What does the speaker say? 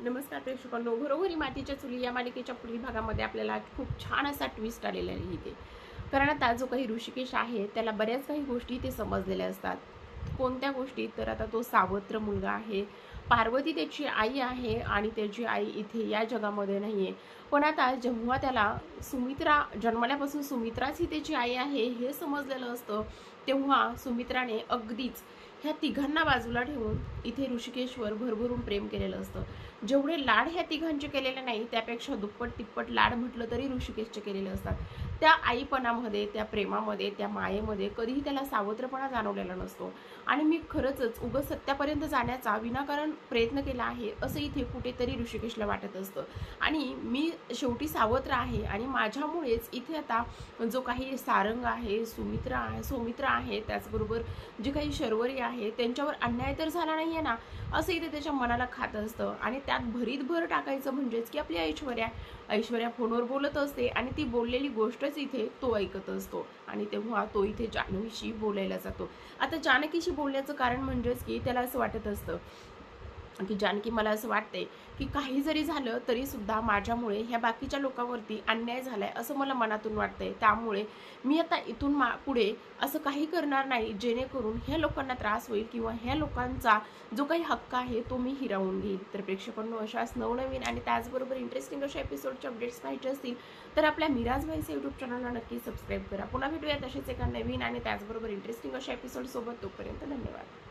नमस्कार प्रेक्षकांनो घरोघरी मातीच्या चुली या मालिकेच्या पुढील भागामध्ये आपल्याला खूप छान असा ट्विस्ट आलेला आहे इथे. कारण आता जो काही ऋषिकेश आहे त्याला बऱ्याच काही गोष्टी इथे समजलेल्या असतात. कोणत्या गोष्टी? तर आता तो सावत्र मुलगा आहे. पार्वती त्याची आई आहे आणि त्याची आई इथे या जगामध्ये नाही आहे पण आता जेव्हा त्याला सुमित्रा जन्मल्यापासून सुमित्राच ही त्याची आई आहे हे समजलेलं असतं तेव्हा सुमित्राने अगदीच ह्या तिघांना बाजूला ठेवून इथे ऋषिकेशवर भरभरून प्रेम केलेलं असतं. जेवढे लाड ह्या तिघांचे केलेले नाही त्यापेक्षा दुप्पट तिप्पट लाड म्हटलं तरी ऋषिकेशचे केलेले असतात. त्या आईपणामध्ये त्या प्रेमामध्ये त्या मायेमध्ये कधीही त्याला सावत्रपणा जाणवलेला नसतो. आणि मी खरंच उगं सत्यापर्यंत जाण्याचा विनाकारण प्रयत्न केला आहे असं इथे कुठेतरी ऋषिकेशला वाटत असतं. आणि मी शेवटी सावत्र आहे आणि माझ्यामुळेच इथे आता जो काही सारंग आहे सुमित्रा आहे सौमित्रा आहे त्याचबरोबर जे काही शर्वरी आहे त्यांच्यावर अन्याय तर झाला नाही आहे ना असं इथे त्याच्या मनाला खात असतं. आणि त्यात भरीत भर टाकायचं म्हणजेच की आपली ऐश्वर्या ऐश्वर्या फोनवर बोलत असते आणि ती बोललेली गोष्टच इथे तो ऐकत असतो. आणि तेव्हा तो इथे जानवीशी बोलायला जातो. आता जानकीशी बोलण्याचं कारण म्हणजेच की त्याला असं वाटत असतं की जानकी मला असं वाटते की काही जरी झालं तरी सुद्धा माझ्यामुळे ह्या बाकीच्या लोकांवरती अन्याय झालाय असं मला मनातून वाटतंय. त्यामुळे मी आता इथून मा पुढे असं काही करणार नाही जेणेकरून ह्या लोकांना त्रास होईल किंवा ह्या लोकांचा जो काही हक्क आहे तो मी हिरावून घेईल. तर प्रेक्षकांनो अशाच नवनवीन आणि त्याचबरोबर इंटरेस्टिंग अशा एपिसोडचे अपडेट्स पाहिजे असतील तर आपल्या मिराज भाईचे यूट्यूब चॅनलला नक्की सबस्क्राईब करा. पुन्हा भेटूया तसेच एका नवीन आणि त्याचबरोबर इंटरेस्टिंग अशा एपिसोडसोबत तोपर्यंत धन्यवाद.